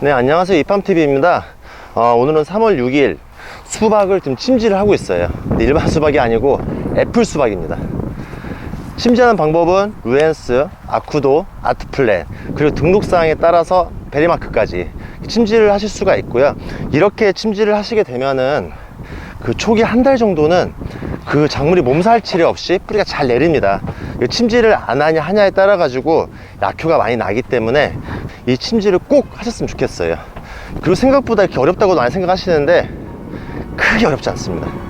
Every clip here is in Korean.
네, 안녕하세요. 이팜TV입니다. 어, 오늘은 3월 6일 수박을 좀 침지를 하고 있어요. 일반 수박이 아니고 애플 수박입니다. 침지하는 방법은 루엔스, 아쿠도, 아트플랜, 그리고 등록사항에 따라서 베리마크까지 침지를 하실 수가 있고요. 이렇게 침지를 하시게 되면은 그 초기 한 달 정도는 그 작물이 몸살 치레 없이 뿌리가 잘 내립니다. 이 침지를 안 하냐 하냐에 따라 가지고 약효가 많이 나기 때문에 이 침지를 꼭 하셨으면 좋겠어요. 그리고 생각보다 이렇게 어렵다고 많이 생각하시는데 크게 어렵지 않습니다.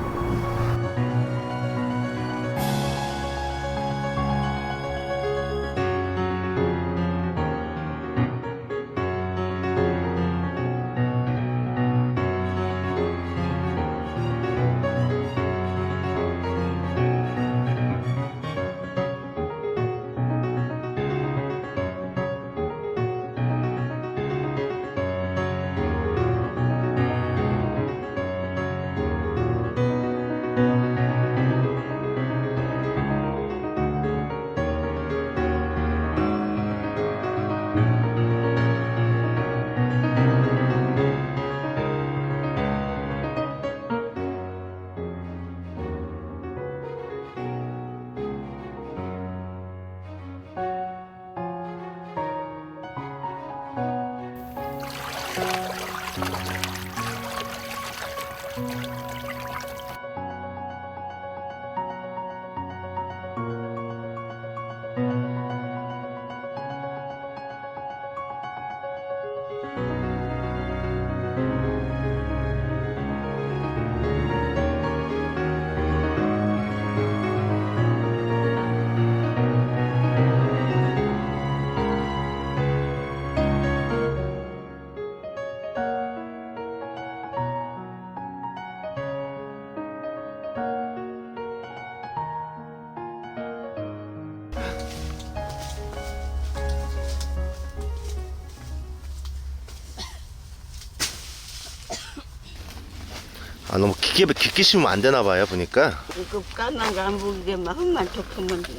아, 너무 깊게, 깊게 심으면 안 되나 봐요, 보니까. 그 까만 거안 보이게 막 흙만 덮으면 돼.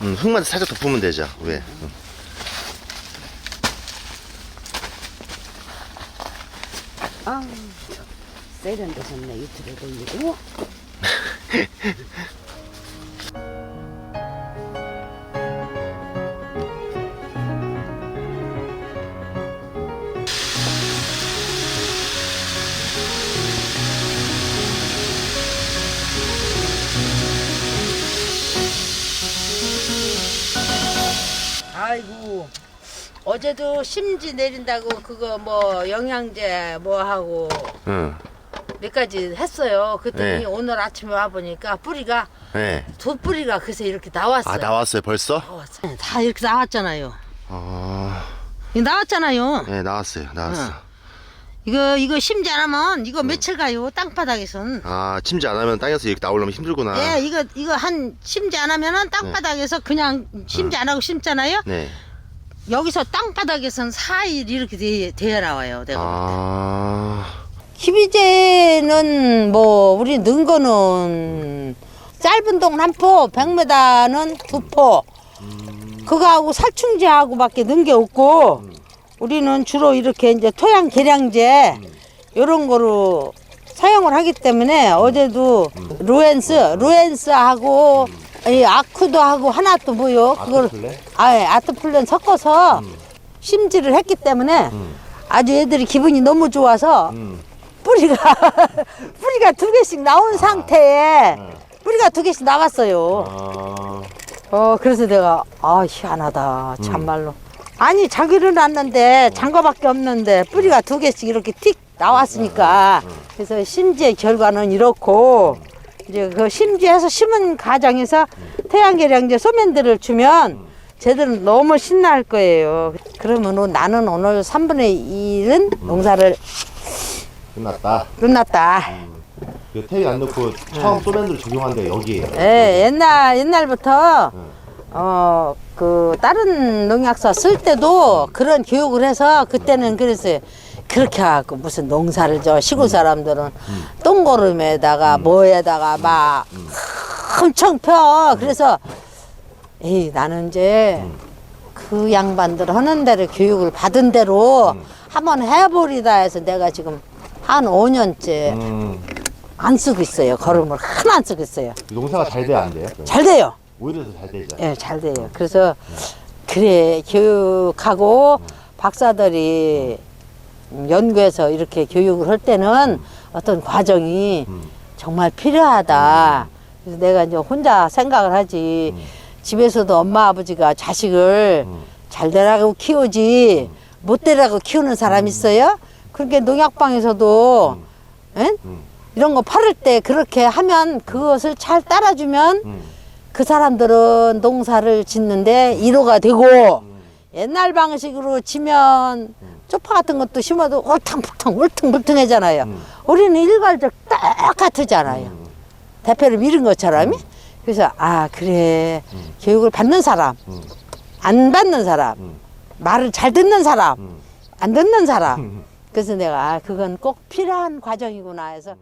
음, 흙만 살짝 덮으면 되죠, 위에. 음. 아, 세련되셨네 유튜브에 돌리고. 아이고 어제도 심지 내린다고 그거 뭐 영양제 뭐 하고 응. 몇 가지 했어요. 그랬더니 네. 오늘 아침에 와 보니까 뿌리가 네. 두 뿌리가 그새 이렇게 나왔어요. 아, 나왔어요, 벌써? 나왔어요. 다 이렇게 나왔잖아요. 아, 이거 나왔잖아요. 네, 나왔어요, 나왔어. 이거 이거 심지 안 하면 이거 며칠 가요 땅바닥에선. 아, 침지 안 하면 땅에서 이렇게 나오려면 힘들구나. 예, 이거 이거 한 심지 안 하면은 땅바닥에서 그냥 심지 안 하고 심잖아요. 네. 여기서 땅바닥에선 4일 이렇게 돼, 돼야 나와요. 내가. 아, 키비제는 뭐 우리 넣은 거는 짧은 동은 한 포, 100m는 두 포. 그거하고 살충제하고밖에 넣은 게 없고 우리는 주로 이렇게 이제 토양 계량제 이런 거로 사용을 하기 때문에 어제도 루엔스, 루엔스하고 이 아쿠도 하고 하나 또 뭐요? 그걸 아트플랜? 아예 아트플랜 섞어서 심지를 했기 때문에 아주 애들이 기분이 너무 좋아서 음. 뿌리가 뿌리가 두 개씩 나온 상태에 뿌리가 두 개씩 나왔어요. 아, 어 그래서 내가 아 희한하다 참말로. 아니 자기를 낳는데 장거밖에 없는데 뿌리가 두 개씩 이렇게 틱 나왔으니까 그래서 심지의 결과는 이렇고 이제 그 심지해서 심은 과정에서 태양계량제 소면들을 주면 쟤들은 너무 신날 거예요. 그러면 나는 오늘 3분의 1은 농사를 끝났다. 끝났다. 그 태위 안 넣고 처음 소밴드를 적용한 데가 여기에요. 예, 옛날 옛날부터 어 그 다른 농약사 쓸 때도 그런 교육을 해서 그때는 그랬어요. 그렇게 하고 무슨 농사를 저 시골 사람들은 똥고름에다가 뭐에다가 막 엄청 펴. 그래서 에이 나는 이제 그그 양반들 하는 대로 교육을 받은 대로 한번 해보리다 해서 내가 지금 한 5년째 음, 안 쓰고 있어요. 걸음을 하나 안 쓰고 있어요. 농사가 잘 돼야 안 돼요? 잘 돼요. 오히려 더 잘 되죠. 예, 잘 돼요. 그래서 그래 교육하고 박사들이 연구해서 이렇게 교육을 할 때는 어떤 과정이 음. 정말 필요하다. 그래서 내가 이제 혼자 생각을 하지. 집에서도 엄마 아버지가 자식을 음. 잘 되라고 키우지 못 되라고 키우는 사람 있어요? 그렇게 농약방에서도 예? 음. 이런 거 팔을 때 그렇게 하면 그것을 잘 따라주면 음. 그 사람들은 농사를 짓는데 이로가 되고 옛날 방식으로 지면 쪽파 같은 것도 심어도 울퉁불퉁 울퉁불퉁해잖아요. 음. 우리는 일괄적 똑같으잖아요. 대표를 밀은 것처럼. 그래서 아 그래 교육을 받는 사람, 음. 안 받는 사람, 음. 말을 잘 듣는 사람, 음. 안 듣는 사람. 그래서 내가 아 그건 꼭 필요한 과정이구나 해서